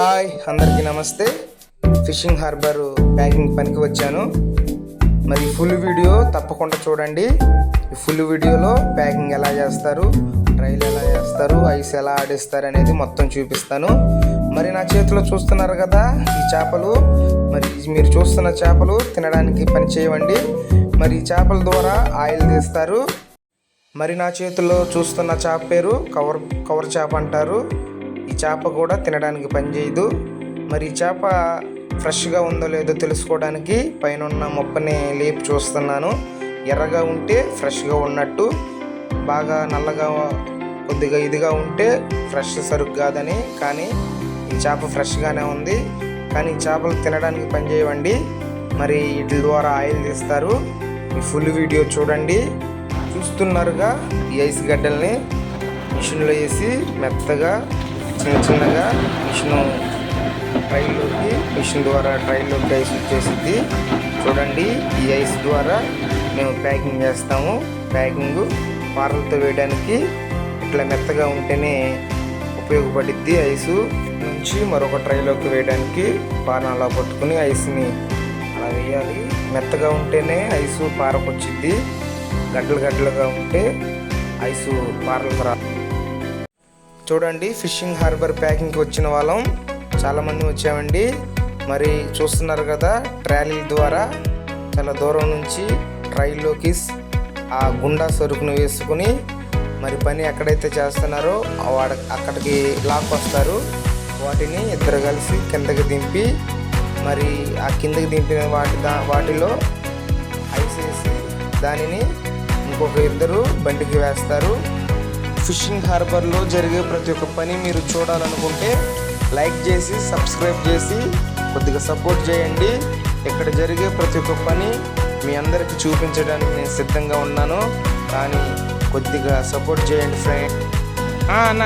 Hi అందరికీ నమస్తే. Fishing harbour packing పనికి వచ్చాను. మరి ఫుల్ వీడియో తప్పకుండా చూడండి. ఈ ఫుల్ వీడియోలో ప్యాకింగ్ ఎలా చేస్తారు ట్రైల్ ఎలా చేస్తారు ఐస్ ఎలా ఆడిస్తారు అనేది మొత్తం చూపిస్తాను. మరి నా చేతిలో చూస్తున్నారు కదా ఈ చేపలు. మరి మీరు చూస్తున్న చేపలు తినడానికి పని చేయవండి. మరి ఈ చేపల ద్వారా ఆయిల్ తీస్తారు. మరి నా చేతిలో చూస్తున్న చేప పేరు కవర్ కవర్ చేప అంటారు. ఈ చేప కూడా తినడానికి పనిచేయదు. మరి ఈ చేప ఫ్రెష్గా ఉందో లేదో తెలుసుకోవడానికి పైన ఉన్న మొప్పని లేపి చూస్తున్నాను. ఎర్రగా ఉంటే ఫ్రెష్గా ఉన్నట్టు బాగా నల్లగా కొద్దిగా ఇదిగా ఉంటే ఫ్రెష్ సరుకు కాదని. కానీ ఈ చేప ఫ్రెష్గానే ఉంది. కానీ ఈ చేపలు తినడానికి పనిచేయవండి. మరి వీటి ద్వారా ఆయిల్ తీస్తారు. ఈ ఫుల్ వీడియో చూడండి. చూస్తున్నారుగా ఈ ఐస్ గడ్డల్ని మిషన్లో వేసి మెత్తగా చిన్న చిన్నగా మిషన్ ట్రైన్లోకి మిషన్ ద్వారా ట్రైన్లోకి ఐస్ వచ్చేసింది చూడండి ఈ ఐస్ ద్వారా మేము ప్యాకింగ్ చేస్తాము. ప్యాకింగ్ పారలతో వేయడానికి ఇట్లా మెత్తగా ఉంటేనే ఉపయోగపడిద్ది ఐసు. నుంచి మరొక ట్రైలోకి వేయడానికి పాన అలా పట్టుకుని ఐస్ని అలా వేయాలి. మెత్తగా ఉంటేనే ఐసు పారకొచ్చిద్ది. గడ్డలు గడ్డలుగా ఉంటే ఐసు పారలకు రా చూడండి ఫిషింగ్ హార్బర్ ప్యాకింగ్కి వచ్చిన వాళ్ళం. చాలామంది వచ్చామండి. మరి చూస్తున్నారు కదా ట్రాలీల ద్వారా చాలా దూరం నుంచి ట్రైల్లోకి ఆ గుండా సరుకును వేసుకుని మరి పని ఎక్కడైతే చేస్తున్నారో వాడ అక్కడికి లాక్ వస్తారు. వాటిని ఇద్దరు కలిసి కిందకి దింపి మరి ఆ కిందకి దింపిన వాటి దా వాటిలో ఐసేసి దానిని ఇంకొక ఇద్దరు బండికి వేస్తారు. ఫిషింగ్ హార్బర్లో జరిగే ప్రతి ఒక్క పని మీరు చూడాలనుకుంటే లైక్ చేసి సబ్స్క్రైబ్ చేసి కొద్దిగా సపోర్ట్ చేయండి. ఇక్కడ జరిగే ప్రతి ఒక్క పని మీ అందరికి చూపించడానికి నేను సిద్ధంగా ఉన్నాను. కానీ కొద్దిగా సపోర్ట్ చేయండి ఫ్రెండ్. అన్న.